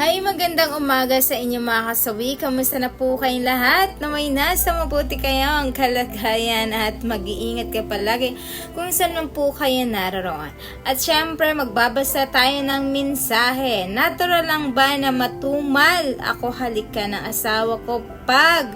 Hi, magandang umaga sa inyo mga kasawi. Kamusta na po kayong lahat? Na may nasa mabuti kayong kalagayan at mag-iingat ka palagi kung saan man po kayo naroroon. At syempre, magbabasa tayo ng mensahe. Natural lang ba na matumal ako halika ng asawa ko pag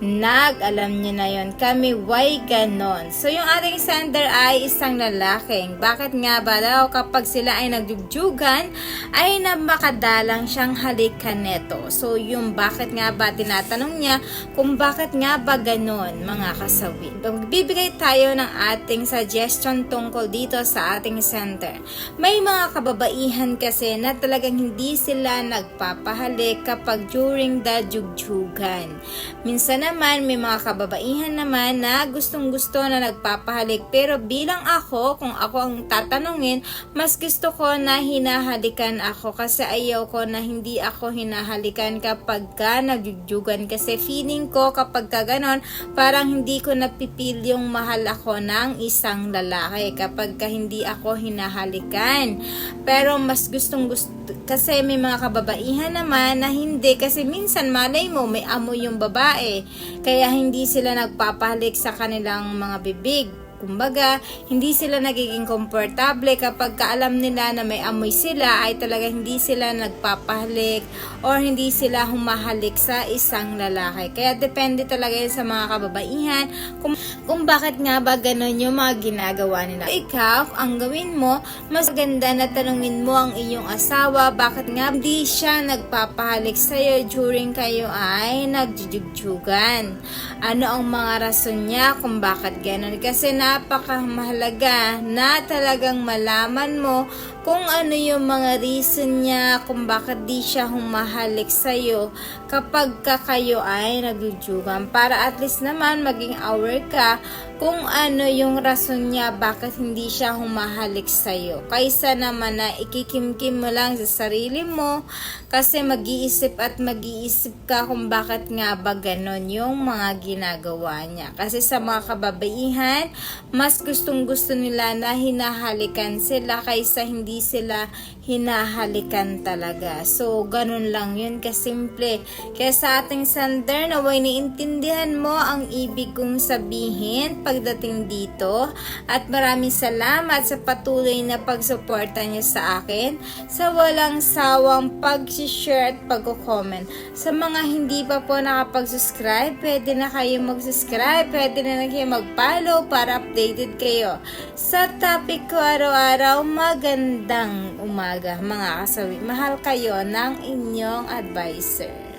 nag, alam niyo na yon kami, why ganon? So, yung ating sender ay isang lalaking. Bakit nga ba daw kapag sila ay nagjujugan, ay na makadalang siyang halikan neto? So, yung bakit nga ba, tinatanong niya kung bakit nga ba ganon, mga kasawi. Magbibigay tayo ng ating suggestion tungkol dito sa ating center. May mga kababaihan kasi na talagang hindi sila nagpapahalik kapag during the jugjugan. Minsan naman, may mga kababaihan naman na gustong gusto na nagpapahalik. Pero bilang ako, kung ako ang tatanungin, mas gusto ko na hinahalikan ako kasi ayaw ko na hindi ako hinahalikan kapag ka nagjugjugan. Kasi feeling ko kapag ka ganon, parang hindi ko napipil yung mahal ako ng isang lalaki kapag ka hindi ako hinahalikan. Pero mas gustong gusto, kasi may mga kababaihan naman na hindi kasi minsan malay mo may amoy yung babae kaya hindi sila nagpapahalik sa kanilang mga bibig. Kumbaga, hindi sila nagiging komportable kapag kaalam nila na may amoy sila ay talaga hindi sila nagpapahalik or hindi sila humahalik sa isang lalaki. Kaya depende talaga yun sa mga kababaihan kung, kung bakit nga ba ganon yung mga ginagawa nila. Ikaw, ang gawin mo, mas ganda na tanungin mo ang iyong asawa bakit nga di siya nagpapahalik sa'yo during kayo ay nagjujugjugan. Ano ang mga rason niya kung bakit ganon? Kasi napakamahalaga na talagang malaman mo kung ano yung mga reason niya kung bakit di siya humahalik sa'yo kapag ka kayo ay nagjujugan. Para at least naman maging aware ka kung ano yung rason niya bakit hindi siya humahalik sa'yo. Kaysa naman na ikikimkim mo lang sa sarili mo kasi mag-iisip at mag-iisip ka kung bakit nga ba ganon yung mga ginagawa niya. Kasi sa mga kababaihan mas gustong gusto nila na hinahalikan sila kaysa hindi sila hinahalikan talaga. So, ganun lang yun kasimple. Kaya sa ating sander, naway niintindihan mo ang ibig kong sabihin pagdating dito. At maraming salamat sa patuloy na pagsuporta niyo sa akin sa walang sawang pag-share at pag-comment. Sa mga hindi pa po nakapag-subscribe, pwede na kayo mag-subscribe, pwede na kayo mag-follow para updated kayo. Sa topic ko araw-araw, magandang umaga mga kasawi. Mahal kayo ng inyong advisor.